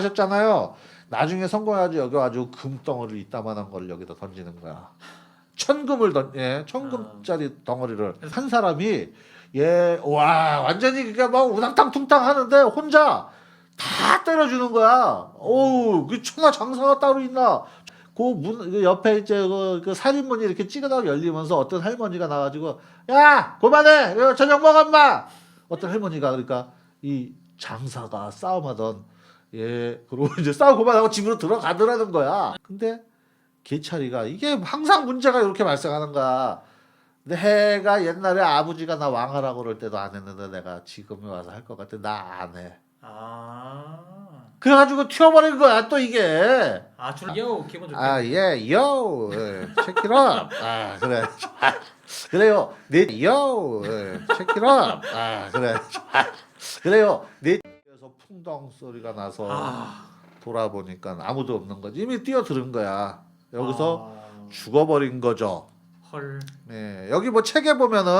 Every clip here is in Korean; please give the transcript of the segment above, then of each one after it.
돌아가셨잖아요. 나중에 성공해가지고 여기 아주 금덩어리를 이따만한 걸 여기다 던지는 거야. 천금을 던, 예, 천금짜리 덩어리를 한 사람이 예, 와 완전히 그게 막 우당탕 퉁탕 하는데 혼자 다 때려주는 거야. 어우, 그 천하 장사가 따로 있나? 그 문, 그 옆에 이제 그, 그 살인문이 이렇게 찌그덕 열리면서 어떤 할머니가 나가지고, 야, 그만해! 저녁 먹었마! 어떤 할머니가 그러니까 이 장사가 싸움하던, 예, 그리고 이제 싸움 그만하고 집으로 들어가더라는 거야. 근데 개차리가 이게 항상 문제가 이렇게 발생하는 거야. 근데 해가 옛날에 아버지가 나 왕하라고 그럴 때도 안 했는데 내가 지금에 와서 할 것 같아. 나 안 해. 아. 그래가지고 튀어버린 거야 또 이게. 아, 줄 요, 기분 좋게. 아, 예, 요, 예, 체키라. 아, 그래. 아, 그래요. 네, 요, 예, 체키라. 아, 그래. 아, 그래요. 네. 풍덩 소리가 나서 아. 돌아보니까 아무도 없는 거지. 이미 뛰어들은 거야. 여기서 아. 죽어버린 거죠. 헐. 네, 여기 뭐 책에 보면은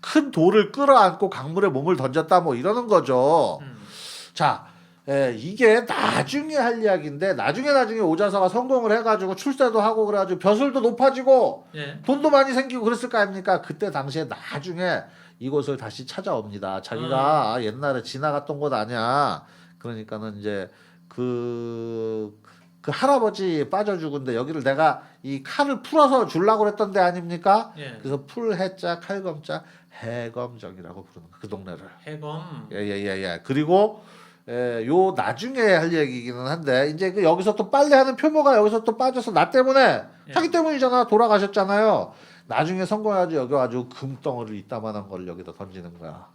큰 돌을 끌어안고 강물에 몸을 던졌다 뭐 이러는 거죠. 음. 자, 예, 이게 나중에 할 이야기인데 나중에 나중에 오자서가 성공을 해가지고 출세도 하고 그래가지고 벼슬도 높아지고 예. 돈도 많이 생기고 그랬을 거 아닙니까? 그때 당시에 나중에 이곳을 다시 찾아옵니다. 자기가 아, 옛날에 지나갔던 곳 아니야. 그러니까는 이제 그, 그 할아버지 빠져 죽은데 여기를 내가 이 칼을 풀어서 주려고 그랬던 데 아닙니까? 예. 그래서 풀해자 칼검자 해검정이라고 부르는 거 그 동네를. 해검. 예예예 예, 그리고 에, 요 나중에 할 얘기기는 한데 이제 그 여기서 또 빨래하는 표모가 여기서 또 빠져서 나 때문에 예. 자기 때문이잖아 돌아가셨잖아요. 나중에 성공해가지고 여기 아주 금덩어리를 이따만한 걸 여기다 던지는 거야.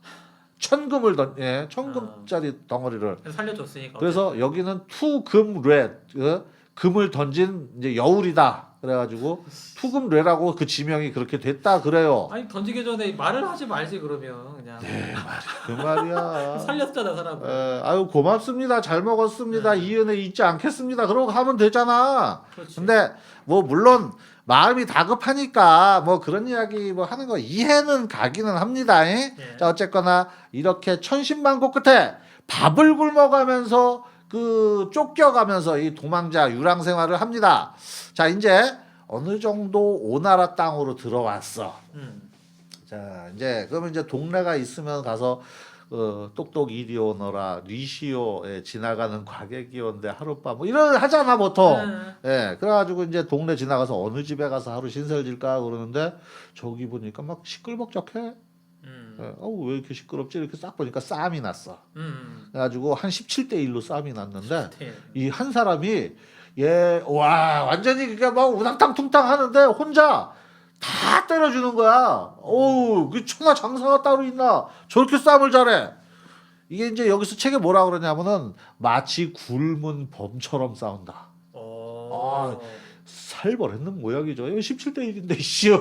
천금을 던, 예, 천금짜리 덩어리를. 그래서 살려줬으니까. 그래서 여기는 투금뢰, 그 금을 던진 이제 여울이다. 그래가지고 투금뢰라고 그 지명이 그렇게 됐다 그래요. 아니 던지기 전에 말을 하지 말지 그러면 그냥 그 말이야. 살렸잖아 사람. 에, 아유 고맙습니다. 잘 먹었습니다. 네. 이 은혜 잊지 않겠습니다. 그러고 하면 되잖아. 그렇지. 근데 뭐 물론 마음이 다급하니까 뭐 그런 이야기 뭐 하는 거 이해는 가기는 합니다. 잉? 예. 자 어쨌거나 이렇게 천신만고 끝에 밥을 굶어가면서 그 쫓겨가면서 이 도망자 유랑 생활을 합니다. 자 이제 어느 정도 오나라 땅으로 들어왔어. 음. 자 이제 그러면 이제 동네가 있으면 가서 어, 똑똑 이리 오너라 리시오에 지나가는 과객이 온데 하룻밤 뭐 이런 하잖아 보통 네. 예 그래가지고 이제 동네 지나가서 어느 집에 가서 하루 신세를 질까 그러는데 저기 보니까 막 시끌벅적해 음. 예, 어우 왜 이렇게 시끄럽지 이렇게 싹 보니까 싸움이 났어 음. 그래가지고 한 17대 1로 싸움이 났는데 네. 이한 사람이 얘 와 완전히 그게 막 우당탕 퉁탕 하는데 혼자 다 때려주는 거야. 어우 그 천하 장사가 따로 있나? 저렇게 싸움을 잘해. 이게 이제 여기서 책에 뭐라 그러냐면은 마치 굶은 범처럼 싸운다. 어. 살벌했는 모양이죠. 이거 17대 1인데 씨어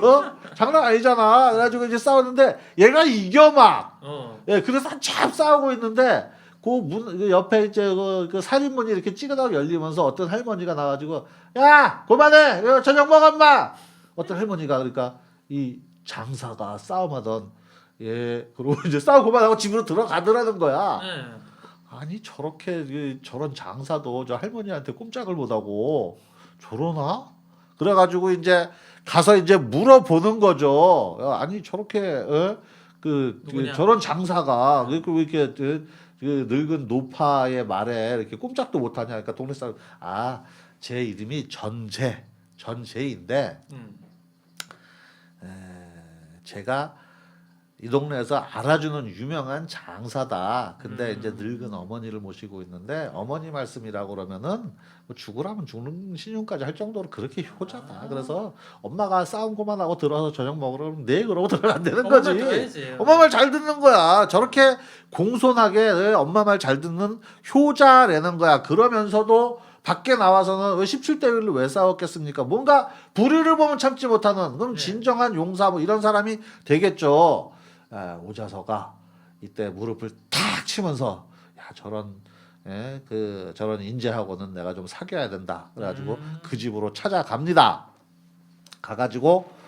장난 아니잖아. 그래가지고 이제 싸웠는데 얘가 이겨 막. 어. 예, 그래서 한참 싸우고 있는데 그문그 옆에 이제 그, 그 살인문이 이렇게 찌그덕 열리면서 어떤 할머니가 나가지고 야 그만해 이거 저녁 먹었마 어떤 할머니가 그러니까 이 장사가 싸움하던 예 그리고 이제 싸움 그만하고 집으로 들어가더라는 거야 네. 아니 저렇게 그 저런 장사도 저 할머니한테 꼼짝을 못하고 저러나 그래가지고 이제 가서 이제 물어보는 거죠 야, 아니 저렇게 어? 그, 그 누구냐? 저런 장사가 왜 이렇게, 왜 이렇게 그, 그 늙은 노파의 말에 이렇게 꼼짝도 못하냐 그러니까 동네 사람 아 제 이름이 전재 전재인데 음. 제가 이 동네에서 알아주는 유명한 장사다. 근데 음. 이제 늙은 어머니를 모시고 있는데 어머니 말씀이라고 그러면은 뭐 죽으라면 죽는 신용까지 할 정도로 그렇게 효자다. 아. 그래서 엄마가 싸움 그만하고 들어와서 저녁 먹으라면 네 그러고 들어간다는 엄마 거지. 말 들어야지. 엄마 말 잘 듣는 거야. 저렇게 공손하게 엄마 말 잘 듣는 효자라는 거야. 그러면서도 밖에 나와서는 왜 17대 1로 왜 싸웠겠습니까? 뭔가 불의를 보면 참지 못하는 그럼 네. 진정한 용사 뭐 이런 사람이 되겠죠. 아, 오자서가 이때 무릎을 탁 치면서 야 저런 예, 그 저런 인재하고는 내가 좀 사귀어야 된다. 그래가지고 음. 그 집으로 찾아갑니다. 가가지고 에,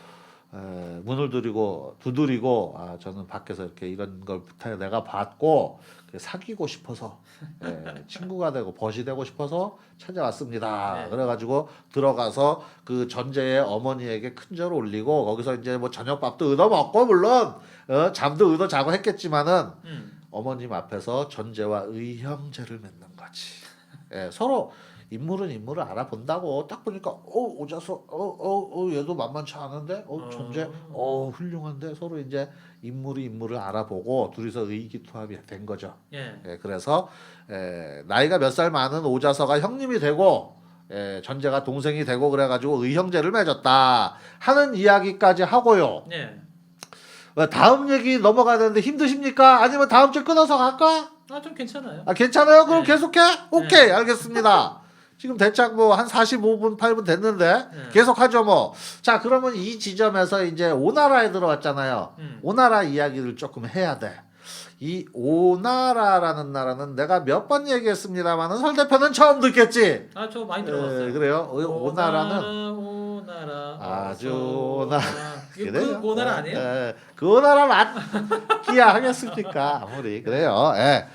문을 두드리고 두드리고 아 저는 밖에서 이렇게 이런 걸 부탁해 내가 받고 그 사귀고 싶어서 예, 친구가 되고 벗이 되고 싶어서 찾아왔습니다. 네. 그래가지고 들어가서 그 전제의 어머니에게 큰절 올리고 거기서 이제 뭐 저녁밥도 얻어 먹고 물론 어, 잠도 얻어 자고 했겠지만은 음. 어머님 앞에서 전제와 의형제를 맺는 거지. 예, 서로 인물은 인물을 알아본다고 딱 보니까 어 오자서 어어 어, 얘도 만만치 않은데 어 전제 어 훌륭한데 서로 이제 인물이 인물을 알아보고 둘이서 의기투합이 된 거죠. 예. 예, 그래서 에, 나이가 몇 살 많은 오자서가 형님이 되고 에, 전제가 동생이 되고 그래가지고 의형제를 맺었다 하는 이야기까지 하고요. 예. 어, 다음 얘기 넘어가야 되는데 힘드십니까? 아니면 다음 주 끊어서 갈까? 아 좀 괜찮아요. 아 괜찮아요? 그럼 네. 계속해? 오케이 알겠습니다. 지금 대략 뭐 한 45분 8분 됐는데 네. 계속 하죠 뭐. 자 그러면 이 지점에서 이제 오나라에 들어왔잖아요. 음. 오나라 이야기를 조금 해야 돼. 이 오나라라는 나라는 내가 몇 번 얘기했습니다만은 설 대표는 처음 듣겠지. 아 저 많이 들어봤어요. 에, 그래요. 오, 오나라는 오나라 아주 어서 오나- 이거 그 오나라 아니에요? 예, 그 오나라 맞기야 하겠습니까? 아무리 그래요. 예.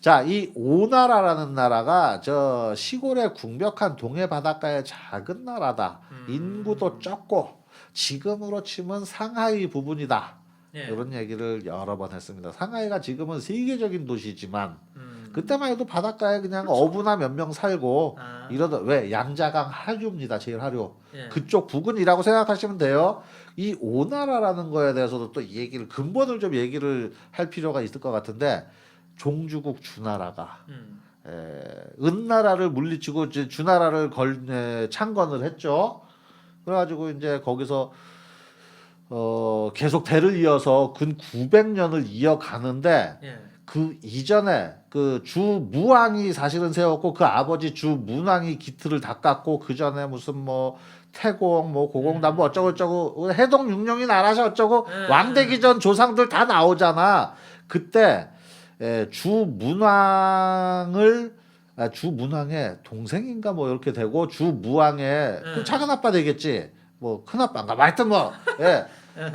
자, 이 오나라라는 나라가 저 시골의 궁벽한 동해 바닷가의 작은 나라다. 음. 인구도 적고 지금으로 치면 상하이 부분이다. 예. 이런 얘기를 여러 번 했습니다. 상하이가 지금은 세계적인 도시지만 음. 그때만 해도 바닷가에 그냥 어부나 몇 명 살고 아. 이러다 왜 양자강 하류입니다. 제일 하류. 예. 그쪽 부근이라고 생각하시면 돼요. 이 오나라라는 거에 대해서도 또이 얘기를 근본을 좀 얘기를 할 필요가 있을 것 같은데 종주국 주나라가 음. 에, 은나라를 물리치고 이제 주나라를 걸 에, 창건을 했죠. 그래가지고 이제 거기서 어 계속 대를 이어서 근 900년을 이어가는데 예. 그 이전에 그 주무왕이 사실은 세웠고 그 아버지 주문왕이 기틀을 닦았고 그 전에 무슨 뭐 태공 뭐 고공담 뭐 어쩌고 저쩌고 해동 육령이 나라셔 어쩌고 네. 왕되기 전 조상들 다 나오잖아 그때 에, 주문왕을 아, 주문왕의 동생인가 뭐 이렇게 되고 주무왕의 그 네. 작은 아빠 되겠지 뭐 큰 아빠인가 뭐 하여튼 뭐 예. 예.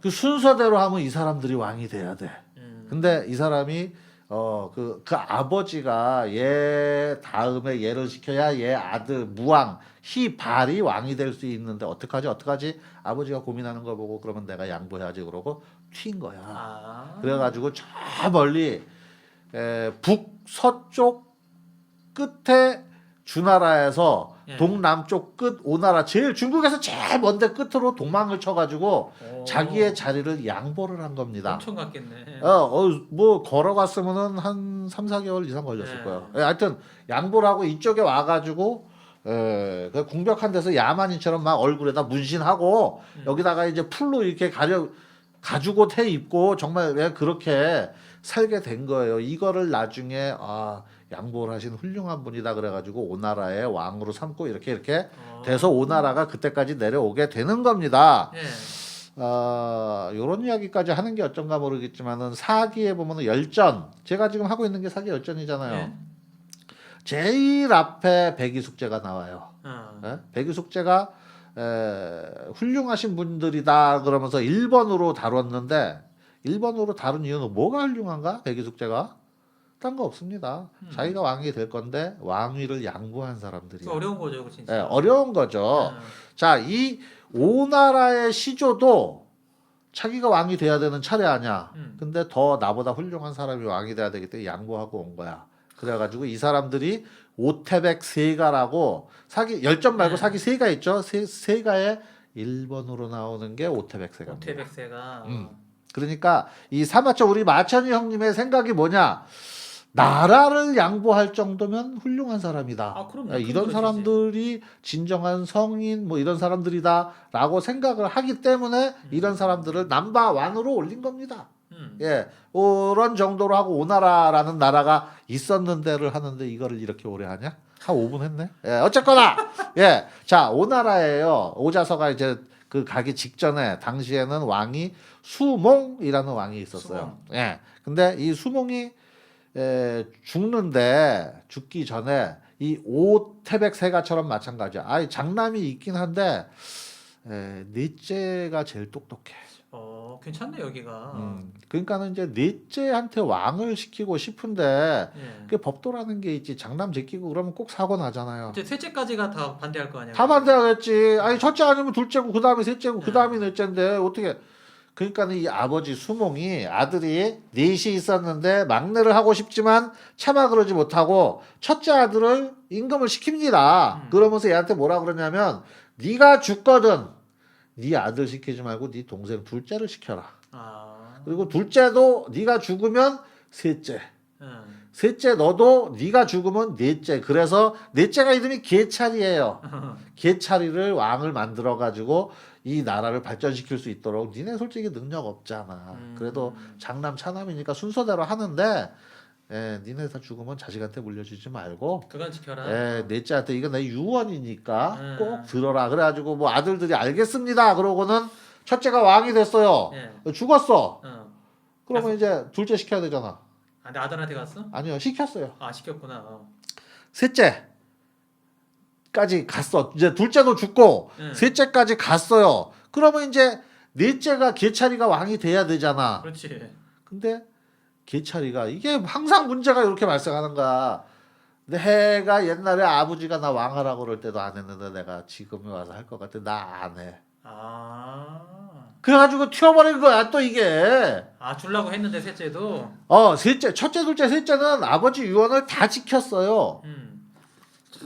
그 순서대로 하면 이 사람들이 왕이 돼야 돼. 음. 근데 이 사람이 어그그 아버지가 얘 다음에 얘를 시켜야 얘 아들 무왕 희발이 왕이 될 수 있는데 어떡하지 어떡하지 아버지가 고민하는 거 보고 그러면 내가 양보해야지 그러고 튄 거야. 아. 그래가지고 저 멀리 에, 북서쪽 끝에 주나라에서 예. 동남쪽 끝 오나라 제일 중국에서 제일 먼데 끝으로 도망을 쳐가지고 오. 자기의 자리를 양보를 한 겁니다. 엄청 갔겠네. 어, 어, 뭐 걸어갔으면은 한 3, 4개월 이상 걸렸을 네. 거예요. 예, 하여튼 양보를 하고 이쪽에 와가지고 에, 그 궁벽한 데서 야만인처럼 막 얼굴에다 문신하고 음. 여기다가 이제 풀로 이렇게 가려 가지고 태 입고 정말 왜 그렇게 살게 된 거예요. 이거를 나중에 아 양보를 하신 훌륭한 분이다 그래가지고 오나라의 왕으로 삼고 이렇게 이렇게 어. 돼서 오나라가 그때까지 내려오게 되는 겁니다. 예. 아, 요런 이야기까지 하는 게 어쩐가 모르겠지만은 사기에 보면은 열전 제가 지금 하고 있는 게 사기 열전이잖아요. 예. 제일 앞에 백이 숙제가 나와요. 어. 예? 백이 숙제가 에, 훌륭하신 분들이다 그러면서 1번으로 다뤘는데 1번으로 다룬 이유는 뭐가 훌륭한가? 백이숙제가 딴 거 없습니다. 음. 자기가 왕이 될 건데 왕위를 양보한 사람들이에요. 그 어려운 거죠, 그 진짜. 예, 어려운 거죠. 어. 자, 이 오나라의 시조도 자기가 왕이 돼야 되는 차례 아니야. 음. 근데 더 나보다 훌륭한 사람이 왕이 돼야 되기 때문에 양보하고 온 거야. 그래가지고 이 사람들이 오태백 세가라고 사기 열전 말고 네. 사기 세가 있죠. 세, 세가의 1번으로 나오는 게 오태백 세가입니다. 오태백 세가 음. 그러니까 이 사마처 우리 마천이 형님의 생각이 뭐냐? 나라를 양보할 정도면 훌륭한 사람이다. 아, 그럼요. 이런. 사람들이 진정한 성인 뭐 이런 사람들이다라고 생각을 하기 때문에 이런 사람들을 남바 완으로 올린 겁니다. 음. 예, 그런 정도로 하고 오나라라는 나라가 있었는데를 하는데 이거를 이렇게 오래 하냐? 한 5분 했네. 예, 어쨌거나 예, 자 오나라예요. 오자서가 이제 그 가기 직전에 당시에는 왕이 수몽이라는 왕이 있었어요. 예, 근데 이 수몽이 에, 죽는데 죽기 전에 이 오태백 세가처럼 마찬가지야. 아이 장남이 있긴 한데 에, 넷째가 제일 똑똑해. 어 괜찮네 여기가. 음, 그러니까는 이제 넷째한테 왕을 시키고 싶은데 예. 그 법도라는 게 있지 장남 제끼고 그러면 꼭 사고 나잖아요. 이제 셋째까지가 다 반대할 거 아니야. 다 반대하겠지. 아니 첫째 아니면 둘째고 그 다음에 셋째고 그 다음에 넷째인데 어떻게? 그러니까는 이 아버지 수몽이 아들이 넷이 있었는데 막내를 하고 싶지만 차마 그러지 못하고 첫째 아들을 임금을 시킵니다. 음. 그러면서 얘한테 뭐라 그러냐면 네가 죽거든. 네 아들 시키지 말고 네 동생 둘째를 시켜라. 아. 그리고 둘째도 네가 죽으면 셋째. 응. 셋째 너도 네가 죽으면 넷째. 그래서 넷째가 이름이 개찰이에요. 개찰이를 왕을 만들어 가지고 이 나라를 발전시킬 수 있도록 니네 솔직히 능력 없잖아. 음. 그래도 장남 차남이니까 순서대로 하는데 예, 니네 다 죽으면 자식한테 물려주지 말고 그건 지켜라. 예, 넷째한테 이건 내 유언이니까 음. 꼭 들어라. 그래가지고 뭐 아들들이 알겠습니다. 그러고는 첫째가 왕이 됐어요. 예. 죽었어. 어. 그러면 이제 둘째 시켜야 되잖아. 아, 근데 아들한테 갔어? 아니요, 시켰어요. 아 시켰구나. 어. 셋째까지 갔어. 이제 둘째도 죽고 응. 셋째까지 갔어요. 그러면 이제 넷째가 개찰이가 왕이 돼야 되잖아. 그렇지. 근데 개찰이가 이게 항상 문제가 이렇게 발생하는 거야. 내가 옛날에 아버지가 나 왕하라고 그럴 때도 안 했는데 내가 지금에 와서 할 것 같아. 나 안 해. 아. 그래가지고 튀어버린 거야 또 이게. 아 줄라고 했는데 셋째도. 어 셋째, 첫째, 둘째, 셋째는 아버지 유언을 다 지켰어요. 음.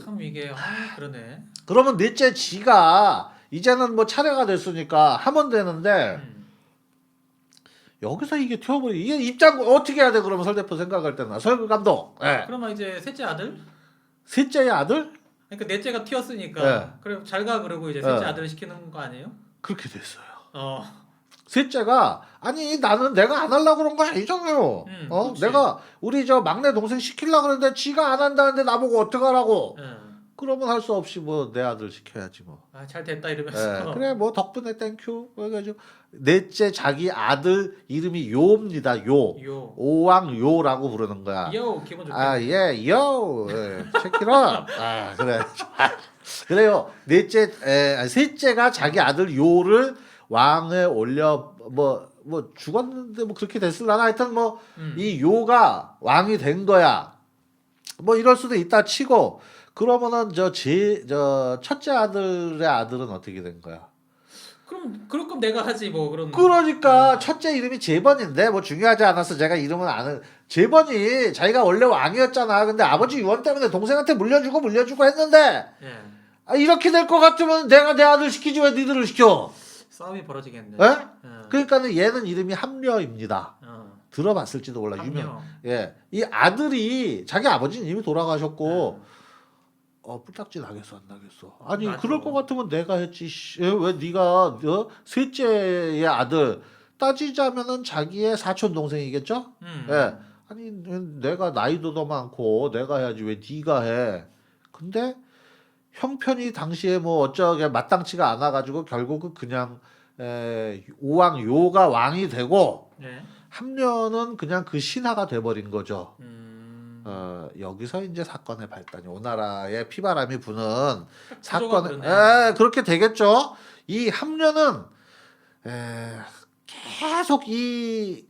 참 이게 아 그러네. 그러면 넷째 지가 이제는 뭐 차례가 됐으니까 하면 되는데 음. 여기서 이게 튀어버리 이게 입장 어떻게 해야 돼 그러면 설 대표 생각할 때는 설 감독 예. 그러면 이제 셋째 아들? 셋째의 아들 그러니까 넷째가 튀었으니까. 네. 그래 잘가 그러고 이제 셋째 네. 아들을 시키는 거 아니에요? 그렇게 됐어요 어. 셋째가 아니 나는 내가 안 하려고 그런 거 아니잖아요 음, 어 그렇지. 내가 우리 저 막내 동생 시키려고 그러는데 지가 안 한다는데 나보고 어떡하라고 응. 그러면 할 수 없이 뭐 내 아들 시켜야지 뭐 아 잘 됐다 이러면서. 예, 그래 뭐 덕분에 땡큐 그래가지고 넷째 자기 아들 이름이 요입니다 요 요. 오왕 요라고 부르는 거야 요 기분 좋게. 아, 예, 요, 예, 체키라. 아, 그래. 그래요. 넷째, 에, 아니, 셋째가 자기 아들 요를 왕에 올려, 뭐, 뭐, 죽었는데 뭐 그렇게 됐을라나 하여튼 뭐, 음. 이 요가 왕이 된 거야. 뭐 이럴 수도 있다 치고, 그러면은 저 제, 저 첫째 아들의 아들은 어떻게 된 거야? 그럼 그럴 거면 내가 하지 뭐 그런. 그러니까 첫째 이름이 재번인데 뭐 중요하지 않아서 제가 이름은 아는 재번이 자기가 원래 왕이었잖아. 근데 아버지 유언 때문에 동생한테 물려주고 물려주고 했는데 예. 아, 이렇게 될 것 같으면 내가 내 아들 시키지 왜 니들을 시켜? 싸움이 벌어지겠네. 에? 예. 그러니까는 얘는 이름이 함려입니다. 어. 들어봤을지도 몰라 유명. 함려. 예, 이 아들이 자기 아버지는 이미 돌아가셨고 예. 어 뿔딱지 나겠어 안 나겠어? 아니 맞아. 그럴 것 같으면 내가 했지. 씨. 예, 왜 네가 어? 셋째의 아들 따지자면은 자기의 사촌 동생이겠죠? 음. 예. 아니 내가 나이도 더 많고 내가 해야지 왜 네가 해? 근데 형편이 당시에 뭐 어쩌게 마땅치가 않아 가지고 결국은 그냥 에, 오왕 요가 왕이 되고 네. 함려는 그냥 그 신하가 돼버린 거죠. 음. 어, 여기서 이제 사건의 발단이 오나라에 피바람이 부는 사건. 에 그렇게 되겠죠. 이 함려는 에, 계속 이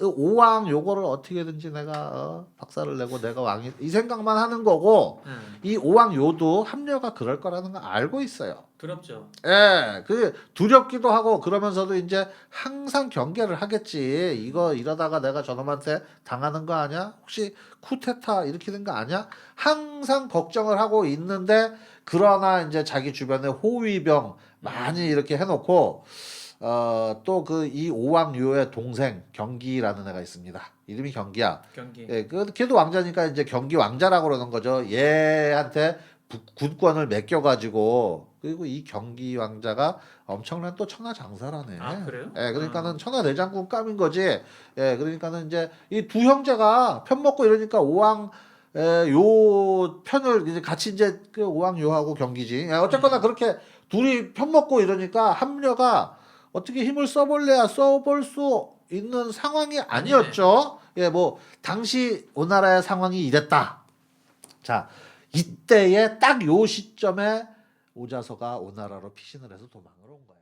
오왕 요거를 어떻게든지 내가 어, 박살을 내고 내가 왕이 이 생각만 하는 거고 음. 이 오왕 요도 함려가 그럴 거라는 걸 알고 있어요. 두렵죠. 예, 그 두렵기도 하고 그러면서도 이제 항상 경계를 하겠지. 이거 이러다가 내가 저놈한테 당하는 거 아니야? 혹시 쿠데타 일으키는 거 아니야? 항상 걱정을 하고 있는데 그러나 이제 자기 주변에 호위병 많이 이렇게 해놓고 어 또 그 이 오왕요의 동생 경기라는 애가 있습니다. 이름이 경기야. 경기. 예, 그 걔도 왕자니까 이제 경기 왕자라고 그러는 거죠. 얘한테 부- 군권을 맡겨가지고 그리고 이 경기 왕자가 엄청난 또 천하 장사라네. 아 그래요? 예, 그러니까는 천하대장군 감인 거지. 예, 그러니까는 이제 이 두 형제가 편 먹고 이러니까 오왕 에, 요 편을 이제 같이 이제 그 오왕 요하고 경기지. 예, 어쨌거나 그렇게 둘이 편 먹고 이러니까 함려가 어떻게 힘을 써볼래야 써볼 수 있는 상황이 아니었죠. 예, 뭐 당시 오나라의 상황이 이랬다. 자, 이때에 딱 요 시점에 오자서가 오나라로 피신을 해서 도망을 온 거야.